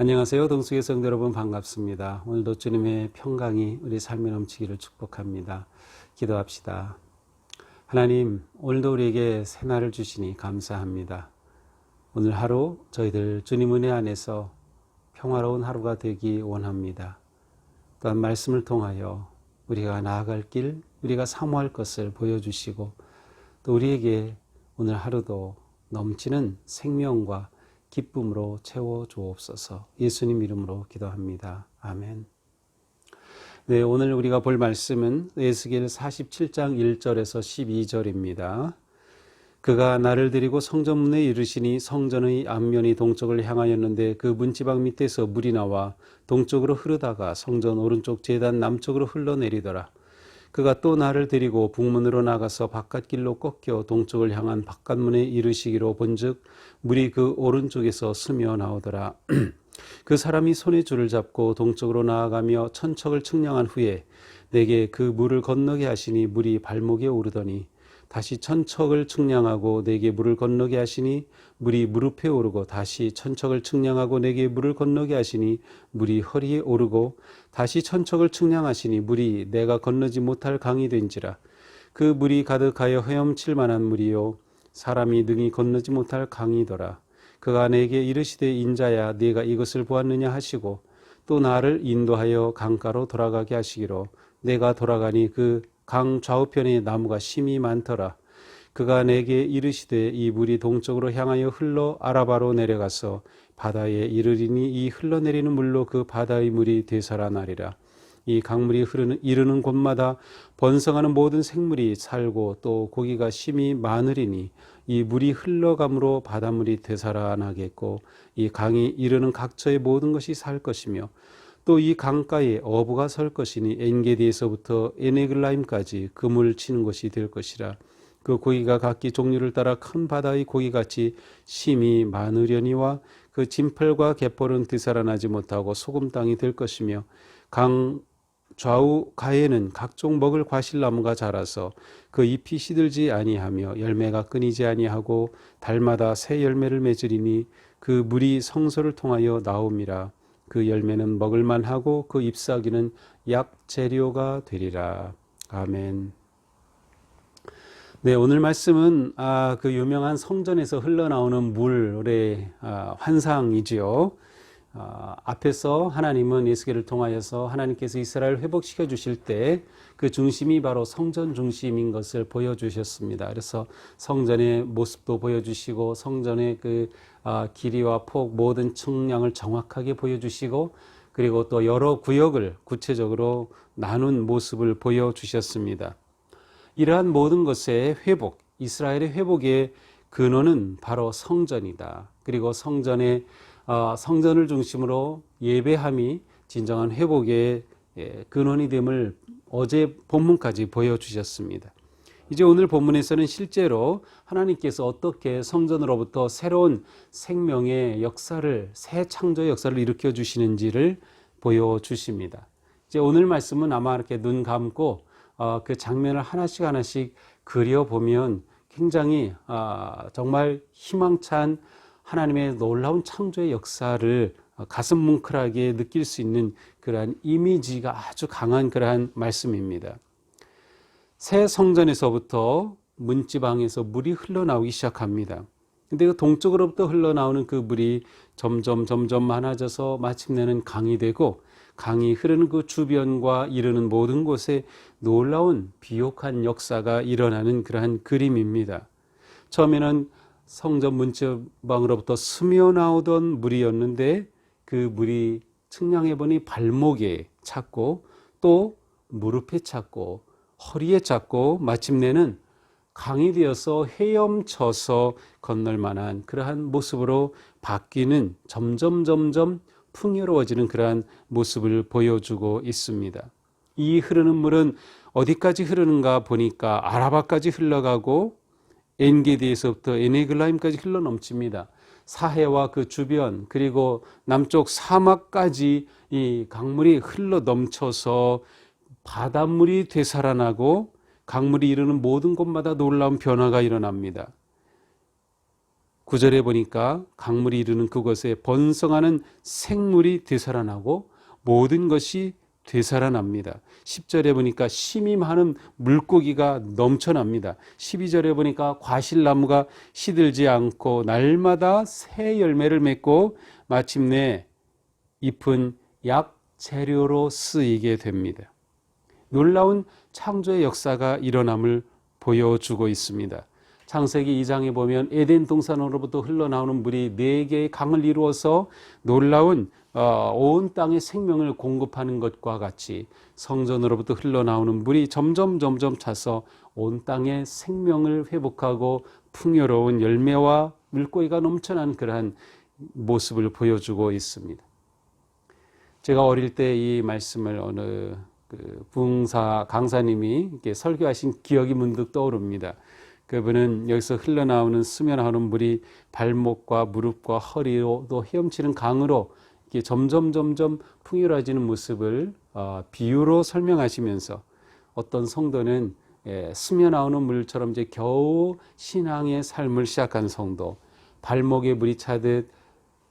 안녕하세요. 동숙의 성도 여러분 반갑습니다. 오늘도 주님의 평강이 우리 삶에 넘치기를 축복합니다. 기도합시다. 하나님, 오늘도 우리에게 새날을 주시니 감사합니다. 오늘 하루 저희들 주님 은혜 안에서 평화로운 하루가 되기 원합니다. 또한 말씀을 통하여 우리가 나아갈 길, 우리가 사모할 것을 보여주시고 또 우리에게 오늘 하루도 넘치는 생명과 기쁨으로 채워 주옵소서. 예수님 이름으로 기도합니다. 아멘. 네, 오늘 우리가 볼 말씀은 에스겔 47장 1절에서 12절입니다. 그가 나를 데리고 성전문에 이르시니 성전의 앞면이 동쪽을 향하였는데 그 문지방 밑에서 물이 나와 동쪽으로 흐르다가 성전 오른쪽 제단 남쪽으로 흘러내리더라. 그가 또 나를 데리고 북문으로 나가서 바깥길로 꺾여 동쪽을 향한 바깥문에 이르시기로 본즉 물이 그 오른쪽에서 스며 나오더라. 그 사람이 손에 줄을 잡고 동쪽으로 나아가며 천척을 측량한 후에 내게 그 물을 건너게 하시니 물이 발목에 오르더니 다시 천척을 측량하고 내게 물을 건너게 하시니 물이 무릎에 오르고 다시 천척을 측량하고 내게 물을 건너게 하시니 물이 허리에 오르고 다시 천척을 측량하시니 물이 내가 건너지 못할 강이 된지라. 그 물이 가득하여 헤엄칠 만한 물이요. 사람이 능히 건너지 못할 강이더라. 그가 내게 이르시되 인자야 네가 이것을 보았느냐 하시고 또 나를 인도하여 강가로 돌아가게 하시기로. 내가 돌아가니 그 강 좌우편에 나무가 심이 많더라. 그가 내게 이르시되 이 물이 동쪽으로 향하여 흘러 아라바로 내려가서 바다에 이르리니 이 흘러내리는 물로 그 바다의 물이 되살아나리라. 이 강물이 흐르는 이르는 곳마다 번성하는 모든 생물이 살고 또 고기가 심이 많으리니 이 물이 흘러감으로 바닷물이 되살아나겠고 이 강이 이르는 각처의 모든 것이 살 것이며 또 이 강가에 어부가 설 것이니 엔게디에서부터 에네글라임까지 그물 치는 것이 될 것이라. 그 고기가 각기 종류를 따라 큰 바다의 고기같이 심이 많으려니와 그 진펄과 갯벌은 되살아나지 못하고 소금 땅이 될 것이며 강 좌우 가에는 각종 먹을 과실나무가 자라서 그 잎이 시들지 아니하며 열매가 끊이지 아니하고 달마다 새 열매를 맺으리니 그 물이 성소를 통하여 나옴이라 그 열매는 먹을만 하고 그 잎사귀는 약 재료가 되리라 아멘. 네 오늘 말씀은 아, 그 유명한 성전에서 흘러나오는 물의 아, 환상이지요. 어, 앞에서 하나님은 예수계를 통하여서 하나님께서 이스라엘 회복시켜 주실 때 그 중심이 바로 성전 중심인 것을 보여주셨습니다. 그래서 성전의 모습도 보여주시고 성전의 그 어, 길이와 폭 모든 측량을 정확하게 보여주시고 그리고 또 여러 구역을 구체적으로 나눈 모습을 보여주셨습니다. 이러한 모든 것의 회복, 이스라엘의 회복의 근원은 바로 성전이다. 그리고 성전의 어, 성전을 중심으로 예배함이 진정한 회복의 예, 근원이 됨을 어제 본문까지 보여주셨습니다. 이제 오늘 본문에서는 실제로 하나님께서 어떻게 성전으로부터 새로운 생명의 역사를 새 창조의 역사를 일으켜 주시는지를 보여 주십니다. 이제 오늘 말씀은 아마 이렇게 눈 감고 어, 그 장면을 하나씩 하나씩 그려 보면 굉장히 어, 정말 희망찬 하나님의 놀라운 창조의 역사를 가슴 뭉클하게 느낄 수 있는 그러한 이미지가 아주 강한 그러한 말씀입니다. 새 성전에서부터 문지방에서 물이 흘러나오기 시작합니다. 근데 그 동쪽으로부터 흘러나오는 그 물이 점점 점점 많아져서 마침내는 강이 되고 강이 흐르는 그 주변과 이르는 모든 곳에 놀라운 비옥한 역사가 일어나는 그러한 그림입니다. 처음에는 성전 문지방으로부터 스며 나오던 물이었는데 그 물이 측량해 보니 발목에 찼고 또 무릎에 찼고 허리에 찼고 마침내는 강이 되어서 헤엄쳐서 건널 만한 그러한 모습으로 바뀌는 점점 점점 풍요로워지는 그러한 모습을 보여주고 있습니다. 이 흐르는 물은 어디까지 흐르는가 보니까 아라바까지 흘러가고 엔게디에서부터 에네글라임까지 흘러 넘칩니다. 사해와 그 주변 그리고 남쪽 사막까지 이 강물이 흘러 넘쳐서 바닷물이 되살아나고 강물이 이르는 모든 곳마다 놀라운 변화가 일어납니다. 구절에 보니까 강물이 이르는 그곳에 번성하는 생물이 되살아나고 모든 것이 되살아납니다. 10절에 보니까 심이 많은 물고기가 넘쳐납니다. 12절에 보니까 과실나무가 시들지 않고 날마다 새 열매를 맺고 마침내 잎은 약 재료로 쓰이게 됩니다. 놀라운 창조의 역사가 일어남을 보여주고 있습니다. 창세기 2장에 보면 에덴 동산으로부터 흘러나오는 물이 네 개의 강을 이루어서 놀라운 어, 온 땅의 생명을 공급하는 것과 같이 성전으로부터 흘러나오는 물이 점점 점점 차서 온 땅의 생명을 회복하고 풍요로운 열매와 물고기가 넘쳐난 그러한 모습을 보여주고 있습니다. 제가 어릴 때 이 말씀을 어느 그 부흥사 강사님이 설교하신 기억이 문득 떠오릅니다. 그분은 여기서 흘러나오는 스며나오는 물이 발목과 무릎과 허리로도 헤엄치는 강으로 이렇게 점점 점점 풍요로워지는 모습을 어, 비유로 설명하시면서 어떤 성도는 예, 스며나오는 물처럼 이제 겨우 신앙의 삶을 시작한 성도, 발목에 물이 차듯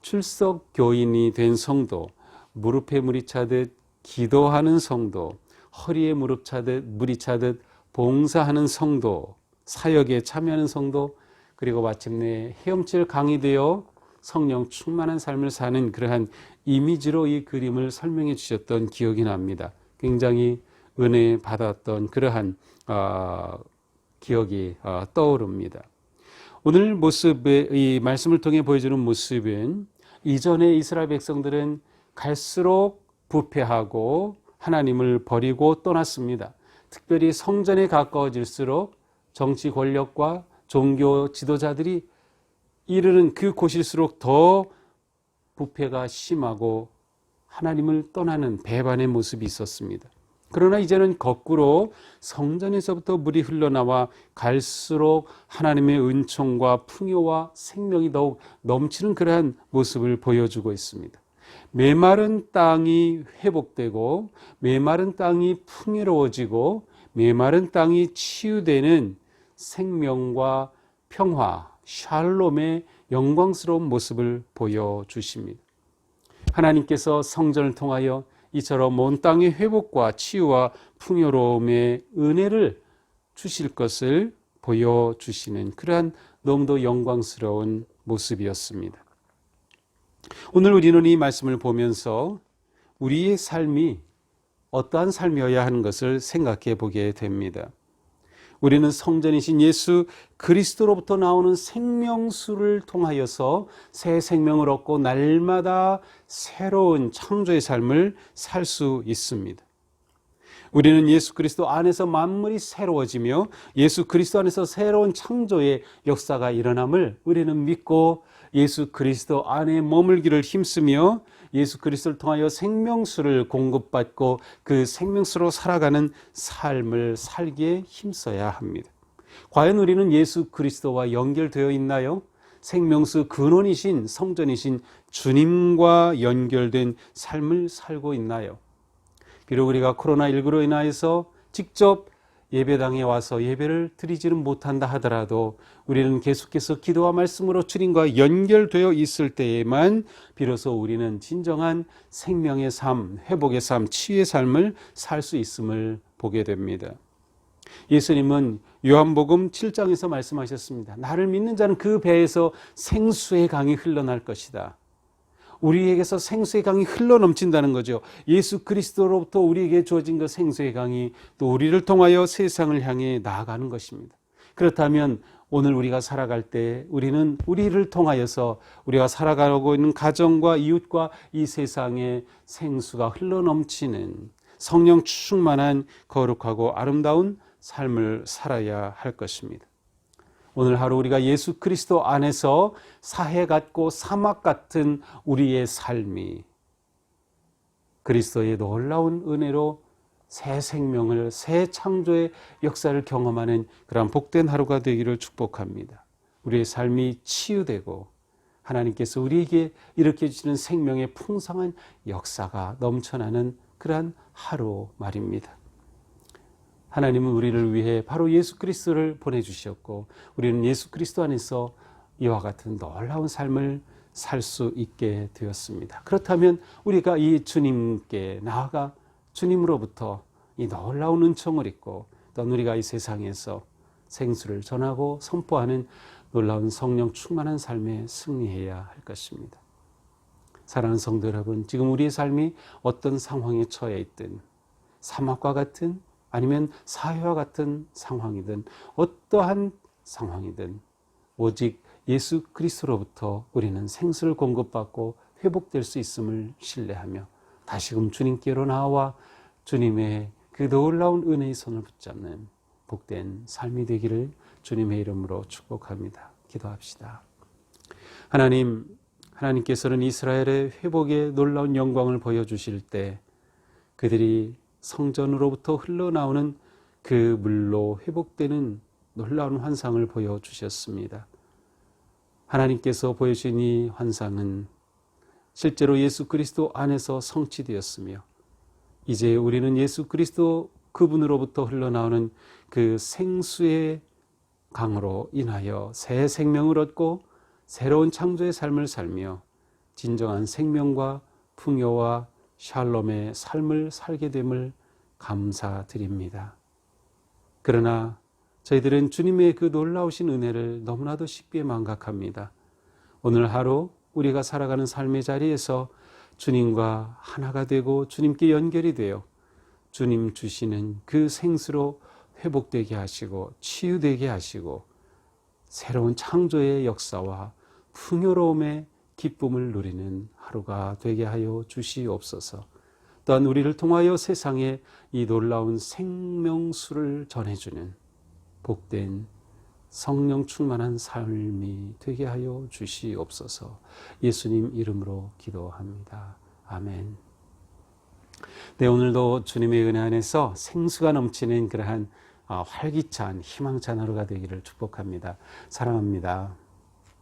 출석 교인이 된 성도, 무릎에 물이 차듯 기도하는 성도, 허리에 무릎 차듯 물이 차듯 봉사하는 성도, 사역에 참여하는 성도, 그리고 마침내 헤엄칠 강이 되어 성령 충만한 삶을 사는 그러한 이미지로 이 그림을 설명해 주셨던 기억이 납니다. 굉장히 은혜 받았던 그러한 어, 기억이 어, 떠오릅니다. 오늘 모습의 이 말씀을 통해 보여주는 모습은 이전에 이스라엘 백성들은 갈수록 부패하고 하나님을 버리고 떠났습니다. 특별히 성전에 가까워질수록 정치 권력과 종교 지도자들이 이르는 그 곳일수록 더 부패가 심하고 하나님을 떠나는 배반의 모습이 있었습니다. 그러나 이제는 거꾸로 성전에서부터 물이 흘러나와 갈수록 하나님의 은총과 풍요와 생명이 더욱 넘치는 그러한 모습을 보여주고 있습니다. 메마른 땅이 회복되고 메마른 땅이 풍요로워지고 메마른 땅이 치유되는 생명과 평화, 샬롬의 영광스러운 모습을 보여주십니다. 하나님께서 성전을 통하여 이처럼 온 땅의 회복과 치유와 풍요로움의 은혜를 주실 것을 보여주시는 그러한 너무도 영광스러운 모습이었습니다. 오늘 우리는 이 말씀을 보면서 우리의 삶이 어떠한 삶이어야 하는 것을 생각해 보게 됩니다. 우리는 성전이신 예수 그리스도로부터 나오는 생명수를 통하여서 새 생명을 얻고 날마다 새로운 창조의 삶을 살 수 있습니다. 우리는 예수 그리스도 안에서 만물이 새로워지며 예수 그리스도 안에서 새로운 창조의 역사가 일어남을 우리는 믿고 예수 그리스도 안에 머물기를 힘쓰며 예수 그리스도를 통하여 생명수를 공급받고 그 생명수로 살아가는 삶을 살기에 힘써야 합니다. 과연 우리는 예수 그리스도와 연결되어 있나요? 생명수 근원이신 성전이신 주님과 연결된 삶을 살고 있나요? 비록 우리가 코로나19로 인하여서 직접 예배당에 와서 예배를 드리지는 못한다 하더라도 우리는 계속해서 기도와 말씀으로 주님과 연결되어 있을 때에만 비로소 우리는 진정한 생명의 삶, 회복의 삶, 치유의 삶을 살 수 있음을 보게 됩니다. 예수님은 요한복음 7장에서 말씀하셨습니다. 나를 믿는 자는 그 배에서 생수의 강이 흘러날 것이다. 우리에게서 생수의 강이 흘러 넘친다는 거죠. 예수 그리스도로부터 우리에게 주어진 그 생수의 강이 또 우리를 통하여 세상을 향해 나아가는 것입니다. 그렇다면 오늘 우리가 살아갈 때 우리는 우리를 통하여서 우리가 살아가고 있는 가정과 이웃과 이 세상에 생수가 흘러 넘치는 성령 충만한 거룩하고 아름다운 삶을 살아야 할 것입니다. 오늘 하루 우리가 예수 그리스도 안에서 사해 같고 사막 같은 우리의 삶이 그리스도의 놀라운 은혜로 새 생명을 새 창조의 역사를 경험하는 그러한 복된 하루가 되기를 축복합니다. 우리의 삶이 치유되고 하나님께서 우리에게 일으켜 주시는 생명의 풍성한 역사가 넘쳐나는 그러한 하루 말입니다. 하나님은 우리를 위해 바로 예수 그리스도를 보내주셨고 우리는 예수 그리스도 안에서 이와 같은 놀라운 삶을 살 수 있게 되었습니다. 그렇다면 우리가 이 주님께 나아가 주님으로부터 이 놀라운 은총을 입고 또 우리가 이 세상에서 생수를 전하고 선포하는 놀라운 성령 충만한 삶에 승리해야 할 것입니다. 사랑하는 성도 여러분, 지금 우리의 삶이 어떤 상황에 처해 있든 사막과 같은 아니면 사회와 같은 상황이든 어떠한 상황이든 오직 예수 그리스도로부터 우리는 생수를 공급받고 회복될 수 있음을 신뢰하며 다시금 주님께로 나와 주님의 그 놀라운 은혜의 손을 붙잡는 복된 삶이 되기를 주님의 이름으로 축복합니다. 기도합시다. 하나님, 하나님께서는 이스라엘의 회복의 놀라운 영광을 보여주실 때 그들이 성전으로부터 흘러나오는 그 물로 회복되는 놀라운 환상을 보여주셨습니다. 하나님께서 보여주신 이 환상은 실제로 예수 그리스도 안에서 성취되었으며 이제 우리는 예수 그리스도 그분으로부터 흘러나오는 그 생수의 강으로 인하여 새 생명을 얻고 새로운 창조의 삶을 살며 진정한 생명과 풍요와 샬롬의 삶을 살게 됨을 감사드립니다. 그러나 저희들은 주님의 그 놀라우신 은혜를 너무나도 쉽게 망각합니다. 오늘 하루 우리가 살아가는 삶의 자리에서 주님과 하나가 되고 주님께 연결이 되어 주님 주시는 그 생수로 회복되게 하시고 치유되게 하시고 새로운 창조의 역사와 풍요로움의 기쁨을 누리는 하루가 되게 하여 주시옵소서. 또한 우리를 통하여 세상에 이 놀라운 생명수를 전해주는 복된 성령 충만한 삶이 되게 하여 주시옵소서. 예수님 이름으로 기도합니다. 아멘. 네, 오늘도 주님의 은혜 안에서 생수가 넘치는 그러한 아, 활기찬 희망찬 하루가 되기를 축복합니다. 사랑합니다.